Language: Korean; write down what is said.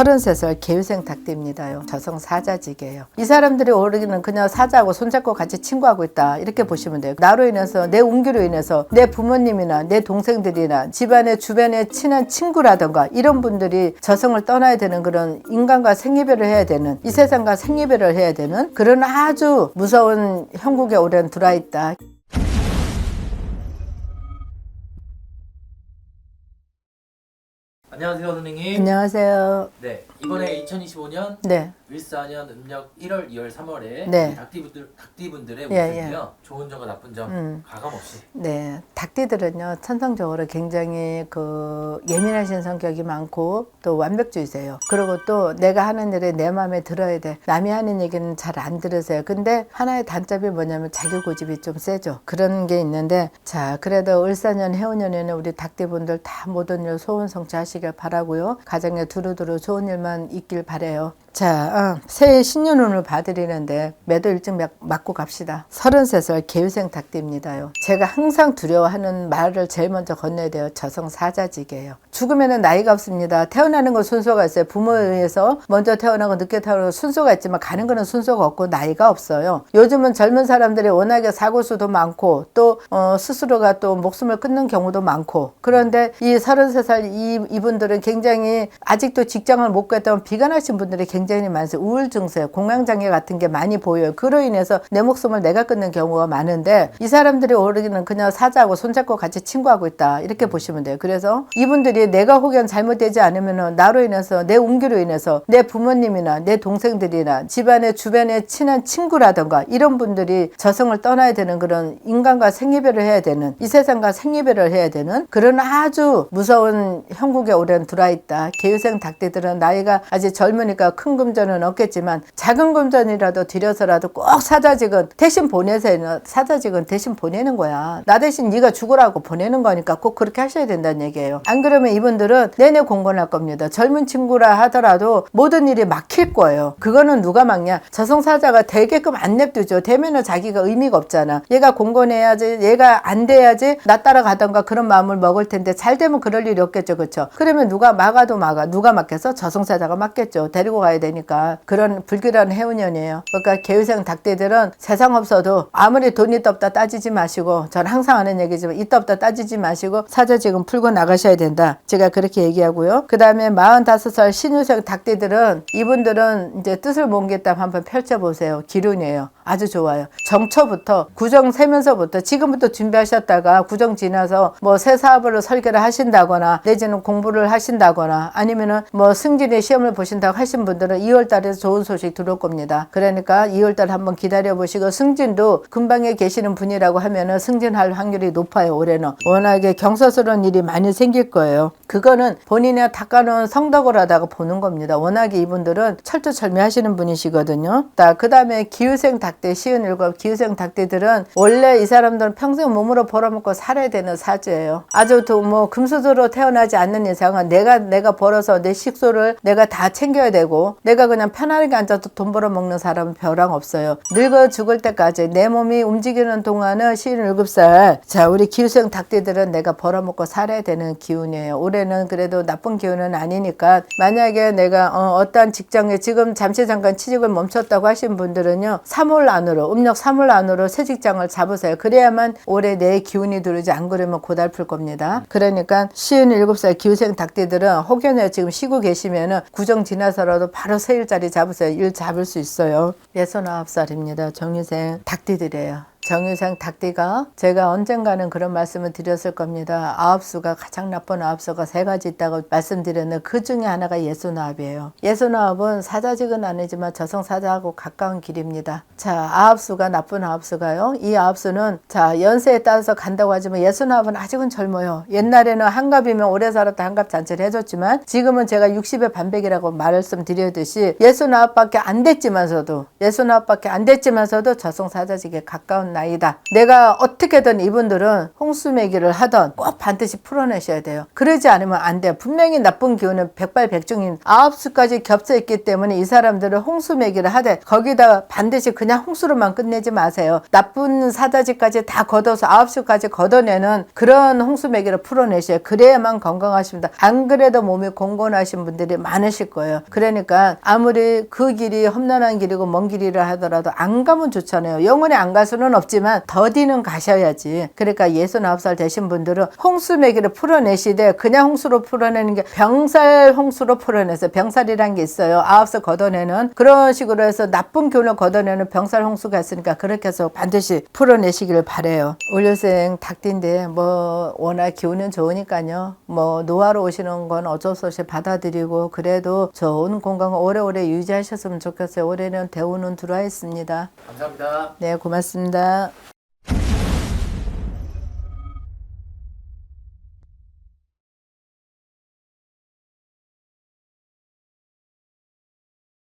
33살 개유생 닭띠입니다요. 저성 사자직이에요. 이 사람들이 오르기는 그냥 사자하고 손잡고 같이 친구하고 있다. 이렇게 보시면 돼요. 나로 인해서 내 운기로 인해서 내 부모님이나 내 동생들이나 집안의 주변에 친한 친구라던가 이런 분들이 저성을 떠나야 되는 그런 인간과 생이별을 해야 되는 이 세상과 생이별을 해야 되는 그런 아주 무서운 형국에 올해는 들어와 있다. 안녕하세요 선생님. 안녕하세요. 네 이번에 2025년 네. 을사년 음력 1월, 2월, 3월에 네. 닭띠분들 닭띠분들의 예, 운세인데요. 좋은 점과 나쁜 점 음. 가감 없이. 네, 닭띠들은요 천성적으로 굉장히 그 예민하신 성격이 많고 또 완벽주의세요. 그리고 또 내가 하는 일에 내 마음에 들어야 돼. 남이 하는 얘기는 잘 안 들으세요. 근데 하나의 단점이 뭐냐면 자기 고집이 좀 세죠. 그런 게 있는데 자 그래도 을사년 해운년에는 우리 닭띠분들 다 모든 일 소원 성취하시길 바라고요. 가정에 두루두루 좋은 일만 있길 바래요. 자, 어, 새해 신년운을 봐드리는데 매도 막- 맞고 갑시다. 33살 개유생 닭띠입니다요. 제가 항상 두려워하는 말을 제일 먼저 건너야 돼요. 저성 사자직이에요. 죽으면은 나이가 없습니다. 태어나는 건 순서가 있어요. 부모에 의해서 먼저 태어나고 늦게 태어나고 순서가 있지만 가는 거는 순서가 없고 나이가 없어요. 요즘은 젊은 사람들이 워낙에 사고수도 많고 또 어, 스스로가 또 목숨을 끊는 경우도 많고 그런데 이 33살 이, 이분들은 굉장히 아직도 직장을 못 갔던 비관하신 분들이 굉장히 많으세요. 우울증세, 공황장애 같은 게 많이 보여요. 그로 인해서 내 목숨을 내가 끊는 경우가 많은데 이 사람들이 오르기는 그냥 사자하고 손잡고 같이 친구하고 있다. 이렇게 보시면 돼요. 그래서 이분들이 내가 혹여 잘못되지 않으면 나로 인해서 내 운기로 인해서 내 부모님이나 내 동생들이나 집안의 주변에 친한 친구라던가 이런 분들이 저성을 떠나야 되는 그런 인간과 생이별을 해야 되는 이 세상과 생이별을 해야 되는 그런 아주 무서운 형국에 올해는 들어와 있다. 개유생 닭띠들은 나이가 아직 젊으니까 큰 금전은 없겠지만 작은 금전이라도 들여서라도 꼭 사자직은 대신 보내세요. 사자직은 대신 보내는 거야. 나 대신 네가 죽으라고 보내는 거니까 꼭 그렇게 하셔야 된다는 얘기예요. 안 그러면 이분들은 내내 공건할 겁니다. 젊은 친구라 하더라도 모든 일이 막힐 거예요. 그거는 누가 막냐? 저성사자가 되게끔 안 냅두죠. 되면은 자기가 의미가 없잖아. 얘가 공건해야지, 얘가 안 돼야지 나 따라가던가 그런 마음을 먹을 텐데 잘 되면 그럴 일이 없겠죠. 그렇죠? 그러면 누가 막아도 막아. 누가 막겠어? 저성사자가 막겠죠. 데리고 가야 되니까. 그런 불길한 해운년이에요. 그러니까 개유생 닭대들은 세상 없어도 아무리 돈이 있다 없다 따지지 마시고 저는 항상 하는 얘기지만 있다 없다 따지지 마시고 사자 지금 풀고 나가셔야 된다. 제가 그렇게 얘기하고요. 그 다음에 45살 신유생 닭대들은 이분들은 이제 뜻을 몽겠다 한번 펼쳐보세요. 기운이에요. 아주 좋아요. 정초부터 구정 세면서부터 지금부터 준비하셨다가 구정 지나서 뭐 새 사업을 설계를 하신다거나 내지는 공부를 하신다거나 아니면은 뭐 승진의 시험을 보신다고 하신 분들은 2월 달에 좋은 소식 들어올 겁니다. 그러니까 2월 달 한번 기다려 보시고 승진도 근방에 계시는 분이라고 하면은 승진할 확률이 높아요. 올해는 워낙에 경사스러운 일이 많이 생길 거예요. 그거는 본인의 닦아놓은 성덕을 하다가 보는 겁니다. 워낙에 이분들은 철두철미하시는 분이시거든요. 그 다음에 기후생 닭대 시은 일곱 기후생 닭대들은 원래 이 사람들은 평생 몸으로 벌어먹고 살아야 되는 사주예요. 아주 또뭐 금수저로 태어나지 않는 이상은 내가 내가 벌어서 내 식소를 내가 다 챙겨야 되고 내가 그냥 편안하게 앉아서 돈 벌어 먹는 사람은 벼랑 없어요. 늙어 죽을 때까지 내 몸이 움직이는 동안은 시은 일곱 살. 자 우리 기후생 닭대들은 내가 벌어먹고 살아야 되는 기운이에요. 올해는 그래도 나쁜 기운은 아니니까 만약에 내가 어, 어떠한 직장에 지금 잠시 잠깐 취직을 멈췄다고 하신 분들은요 3월 안으로 음력 3월 안으로 새 직장을 잡으세요. 그래야만 올해 내 기운이 들어오지 안 그러면 고달플 겁니다. 그러니까 시은 일곱 살 기후생 닭띠들은 혹여나 지금 쉬고 계시면은 구정 지나서라도 바로 새 일자리 잡으세요. 일 잡을 수 있어요. 69살입니다. 정유생 닭띠들이에요. 정유생 닭띠가 제가 언젠가는 그런 말씀을 드렸을 겁니다. 아홉수가 가장 나쁜 아홉수가 세 가지 있다고 말씀드렸는데 그 중에 하나가 예수나합이에요. 예수나합은 사자직은 아니지만 저성사자하고 가까운 길입니다. 자, 아홉수가 나쁜 아홉수가요. 이 아홉수는 자 연세에 따라서 간다고 하지만 예수나합은 아직은 젊어요. 옛날에는 한갑이면 오래 살았다 한갑 잔치를 해줬지만 지금은 제가 60의 반백이라고 말씀드렸듯이 예수나합밖에 안 됐지만서도 예수나합밖에 안 됐지만서도 저성사자직에 가까운 아니다. 내가 어떻게든 이분들은 홍수매기를 하던 꼭 반드시 풀어내셔야 돼요. 그러지 않으면 안 돼요. 분명히 나쁜 기운은 백발백중인 아홉 수까지 겹쳐 있기 때문에 이 사람들은 홍수매기를 하되 거기다 반드시 그냥 홍수로만 끝내지 마세요. 나쁜 사다지까지 다 걷어서 아홉 수까지 걷어내는 그런 홍수매기를 풀어내셔야 그래야만 건강하십니다. 안 그래도 몸이 공곤하신 분들이 많으실 거예요. 그러니까 아무리 그 길이 험난한 길이고 먼 길이라 하더라도 안 가면 좋잖아요. 영원히 안 갈 수는 없 지만 더디는 가셔야지. 그러니까 예순 아홉 살 되신 분들은 홍수 매기를 풀어내시되 그냥 홍수로 풀어내는 게 병살 홍수로 풀어내서 병살이란 게 있어요. 아홉 살 걷어내는 그런 식으로 해서 나쁜 기운을 걷어내는 병살 홍수가 있으니까 그렇게 해서 반드시 풀어내시기를 바래요. 올려생 닭띠인데 뭐 워낙 기운은 좋으니까요. 뭐 노화로 오시는 건 어쩔 수 없이 받아들이고 그래도 좋은 건강 오래오래 유지하셨으면 좋겠어요. 올해는 대우는 들어와 있습니다. 감사합니다. 네, 고맙습니다. 嗯。